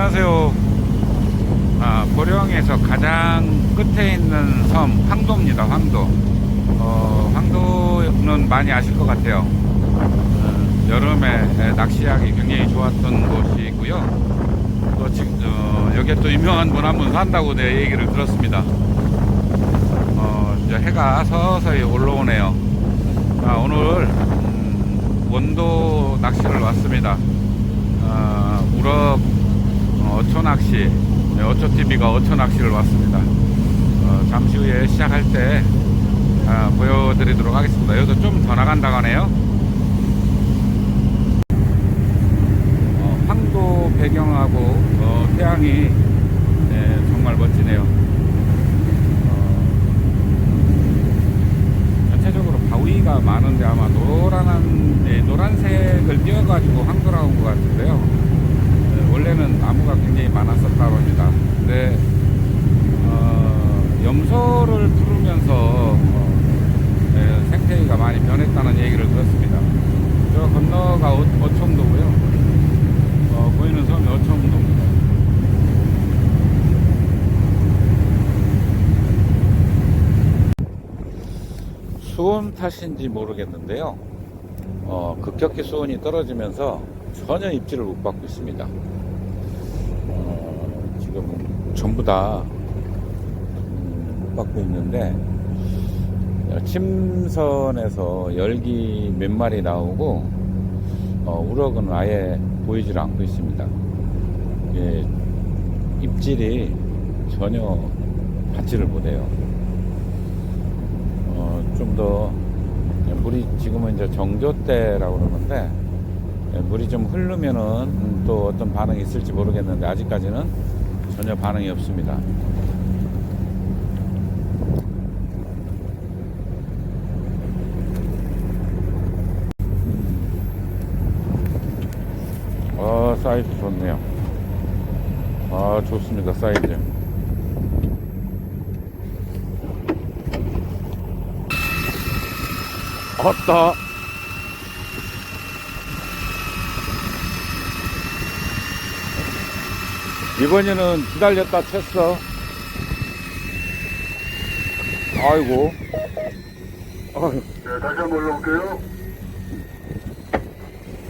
안녕하세요. 아, 보령에서 가장 끝에 있는 섬 황도입니다. 황도. 어, 황도는 많이 아실 것 같아요. 어, 여름에 에, 낚시하기 굉장히 좋았던 곳이고요. 또 지금 어, 여기에 또 유명한 분 한 분 산다고 내 얘기를 들었습니다. 어, 이제 해가 서서히 올라오네요. 아, 오늘 음, 원도 낚시를 왔습니다. 아, 우럭 어, 어초 낚시, 네, 어초 TV가 어초 낚시를 왔습니다. 어, 잠시 후에 시작할 때 아, 보여드리도록 하겠습니다. 여기도 좀더 나간다고 하네요. 어, 황도 배경하고 어, 태양이 네, 정말 멋지네요. 어, 전체적으로 바위가 많은데 아마 노란한 네, 노란색을 띄어가지고 황도라고 온것 같은데요. 네, 원래는 나무가 굉장히 많았었다고 합니다. 근데 어, 염소를 풀으면서 어, 네, 생태계가 많이 변했다는 얘기를 들었습니다. 저 건너가 어, 어청도고요. 어, 보이는 섬이 어청도입니다. 수온 탓인지 모르겠는데요. 어, 급격히 수온이 떨어지면서 전혀 입질을 못 받고 있습니다. 어, 지금 전부 다 음, 못 받고 있는데 침선에서 열기 몇 마리 나오고 어, 우럭은 아예 보이질 않고 있습니다. 예, 입질이 전혀 받지를 못해요. 어, 좀더 물이 지금은 이제 정조 때라고 그러는데 예, 물이 좀 흐르면은 음, 또 어떤 반응이 있을지 모르겠는데 아직까지는 전혀 반응이 없습니다. 아 사이즈 좋네요. 아 좋습니다 사이즈. 왔다. 이번에는 기다렸다 쳤어. 아이고. 아이고, 네, 다시 한번 올라올게요.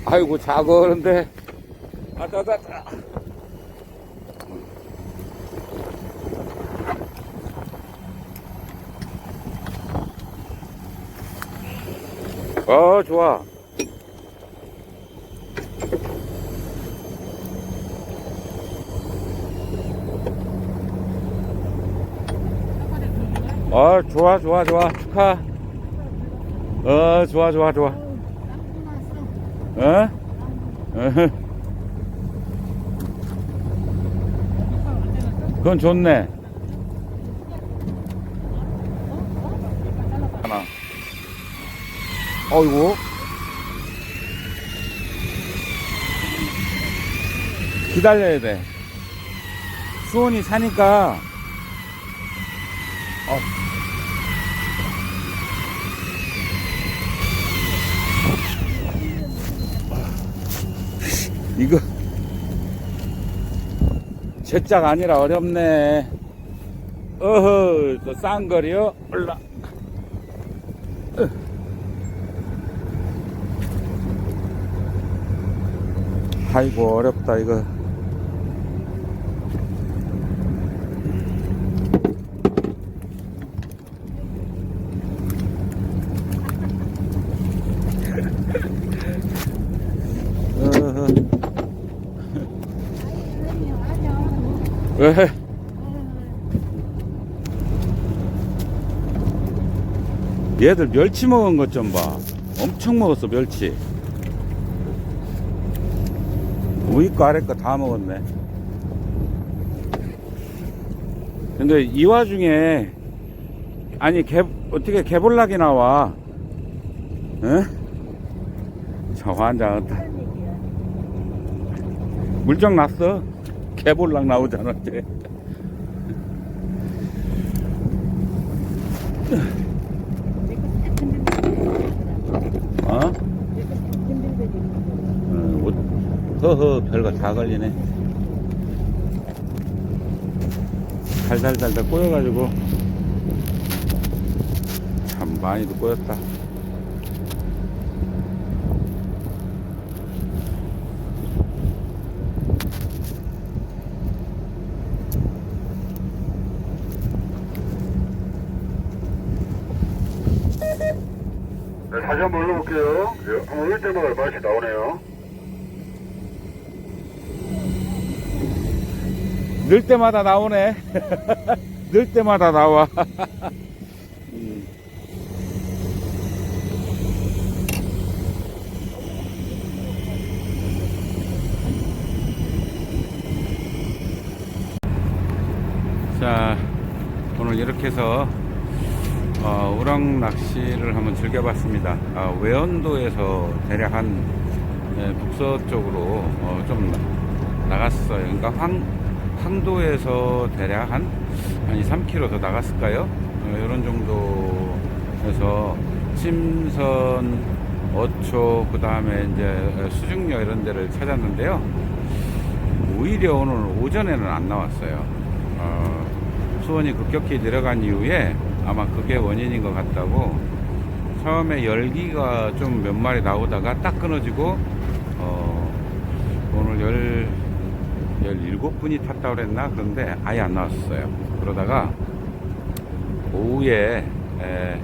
아이고 작은데. 아따따따. 어 좋아. 어 좋아 좋아 좋아 축하. 어 좋아 좋아 좋아. 어? 어허. 그건 좋네. 하나. 어이구. 기다려야 돼. 수온이 사니까. 어. 이거 제짝 아니라 어렵네. 어허, 또 싼거리요? 올라. 으. 아이고, 어렵다, 이거. 어허. 왜? 얘들 멸치 먹은 것 좀 봐. 엄청 먹었어, 멸치. 위거 아래 거 다 먹었네. 근데 이 와중에, 아니, 개, 어떻게 개볼락이 나와? 응? 저 환장하다. 물정 났어? 개볼락 나오잖아 이제. 어? 어 허허 별거 다 걸리네. 달달달달 꼬여가지고. 참 많이도 꼬였다. 볼게요. 예, 올릴 때마다 얼마씩 나오네요. 늘 때마다 나오네. 늘 때마다 나와. 음. 자, 오늘 이렇게 해서 어, 우럭 낚시를 한번 즐겨봤습니다. 아, 외원도에서 대략 한 예, 북서쪽으로 어, 좀 나- 나갔어요. 그러니까 황, 황도에서 대략 한, 한 2, 3km 더 나갔을까요? 어, 이런 정도에서 침선, 어초, 그 다음에 이제 수중료 이런 데를 찾았는데요. 오히려 오늘 오전에는 안 나왔어요. 어, 수온이 급격히 내려간 이후에 아마 그게 원인인 것 같다고 처음에 열기가 좀 몇 마리 나오다가 딱 끊어지고 어, 오늘 열, 17분이 탔다고 그랬나? 그런데 아예 안 나왔어요. 그러다가 오후에 에,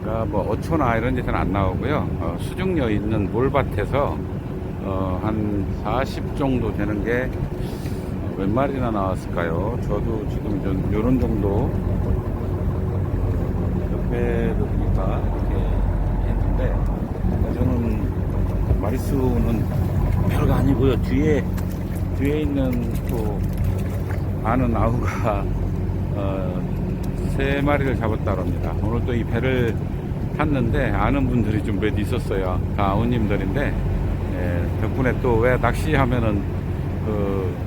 그러니까 뭐 어초나 이런 데서는 안 나오고요. 어, 수중료 있는 몰밭에서 어, 한 40 정도 되는 게 몇 마리나 나왔을까요? 저도 지금 좀 요런 정도 옆에도 보니까 이렇게 했는데 저는 마리수는 별거 아니고요. 뒤에 뒤에 있는 또 아는 아우가 어, 세 마리를 잡았다 합니다. 오늘 또 이 배를 탔는데 아는 분들이 좀 몇 있었어요. 다 아우님들인데 예, 덕분에 또 왜 낚시하면은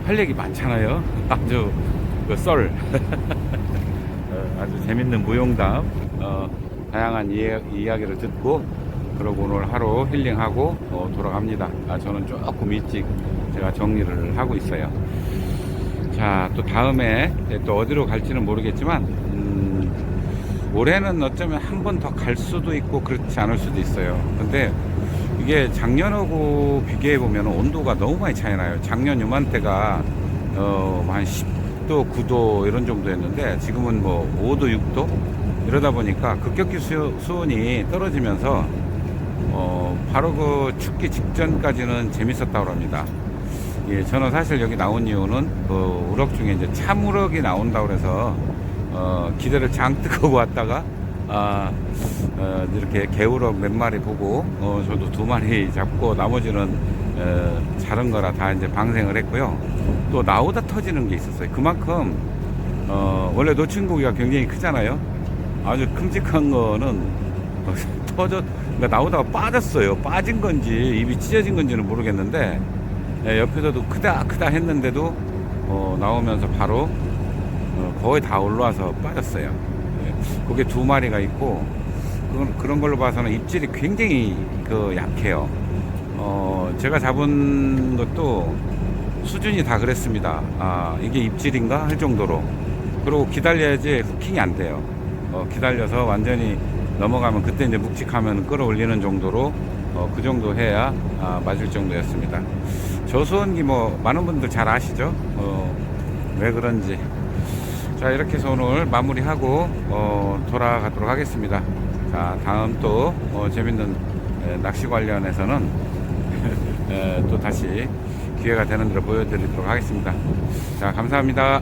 그할 얘기 많잖아요. 아주 그 썰. 어, 아주 재밌는 무용담, 어, 다양한 이야, 이야 기를 듣고 그러고 오늘 하루 힐링하고 어, 돌아갑니다. 아, 저는 조금 일찍 제가 정리를 하고 있어요. 자, 또 다음에 또 어디로 갈지는 모르겠지만 음, 올해는 어쩌면 한 번 더 갈 수도 있고 그렇지 않을 수도 있어요. 근데 이게 작년하고 비교해 보면 온도가 너무 많이 차이 나요. 작년 요맘때가 어, 한 10도, 9도 이런 정도였는데 지금은 뭐 5도, 6도 이러다 보니까 급격히 수, 수온이 떨어지면서 어, 바로 그 춥기 직전까지는 재밌었다고 합니다. 예, 저는 사실 여기 나온 이유는 그 우럭 중에 이제 참우럭이 나온다고 그래서 어, 기대를 장뜩 하고 왔다가 아, 어, 이렇게 개우럭 몇 마리 보고 어, 저도 두 마리 잡고 나머지는 어, 자른 거라 다 이제 방생을 했고요. 또 나오다 터지는 게 있었어요. 그만큼 어, 원래 놓친 고기가 굉장히 크잖아요. 아주 큼직한 거는 어, 터져 그러니까 나오다가 빠졌어요. 빠진 건지 입이 찢어진 건지는 모르겠는데 예, 옆에서도 크다 크다 했는데도 어, 나오면서 바로 어, 거의 다 올라와서 빠졌어요. 예, 그게 두 마리가 있고 그건, 그런 걸로 봐서는 입질이 굉장히 그 약해요. 어, 제가 잡은 것도 수준이 다 그랬습니다. 아, 이게 입질인가 할 정도로. 그리고 기다려야지 후킹이 안 돼요. 어, 기다려서 완전히 넘어가면 그때 이제 묵직하면 끌어올리는 정도로 어, 그 정도 해야 아, 맞을 정도였습니다. 저수원기 뭐 많은 분들 잘 아시죠? 어, 왜 그런지. 자 이렇게 해서 오늘 마무리하고 어, 돌아가도록 하겠습니다. 자 다음 또 어, 재밌는 에, 낚시 관련해서는 에, 또 다시 기회가 되는 대로 보여드리도록 하겠습니다. 자 감사합니다.